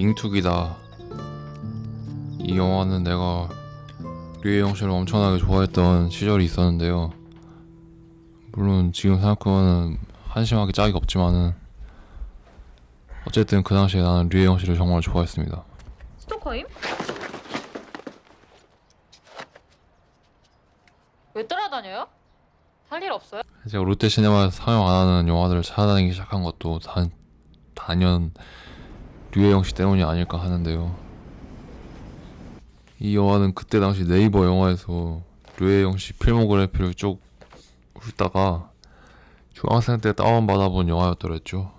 잉투기다. 이 영화는 내가 류혜영 씨를 엄청나게 좋아했던 시절이 있었는데요. 물론 지금 생각해보면 한심하게 짝이 없지만은 어쨌든 그 당시에 나는 류혜영 씨를 정말 좋아했습니다. 스토커임? 왜 따라다녀요? 할 일 없어요? 제가 롯데 시네마에서 상영 안 하는 영화들을 찾아다니기 시작한 것도 단, 단연 류혜영 씨 때문이 아닐까 하는데요. 이 영화는 그때 당시 네이버 영화에서 류혜영 씨 필모그래피를 쭉 훑다가 중학생 때 다운받아본 영화였더랬죠.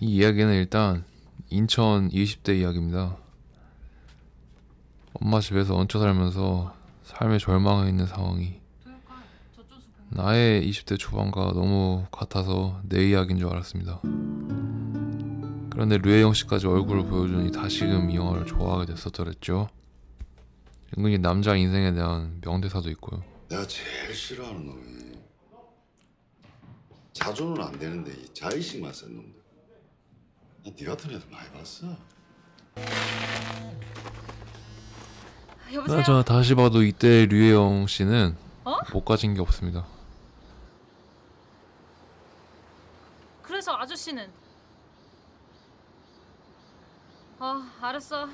이 이야기는 일단 인천 20대 이야기입니다. 엄마 집에서 얹혀 살면서 삶의 절망에 있는 상황이 나의 20대 초반과 너무 같아서 내 이야기인 줄 알았습니다. 그런데 류혜영 씨까지 얼굴을 보여주니 다시금 이 영화를 좋아하게 됐었더랬죠. 은근히 남자 인생에 대한 명대사도 있고요. 내가 제일 싫어하는 놈이 자존은 안 되는데 이 자의식만 센 놈들. 나네 같은 애들 많이 봤어. 여보세요? 나저 다시 봐도 이때 류혜영 씨는 어? 못 가진 게 없습니다. 그래서 아저씨는? 아 알았어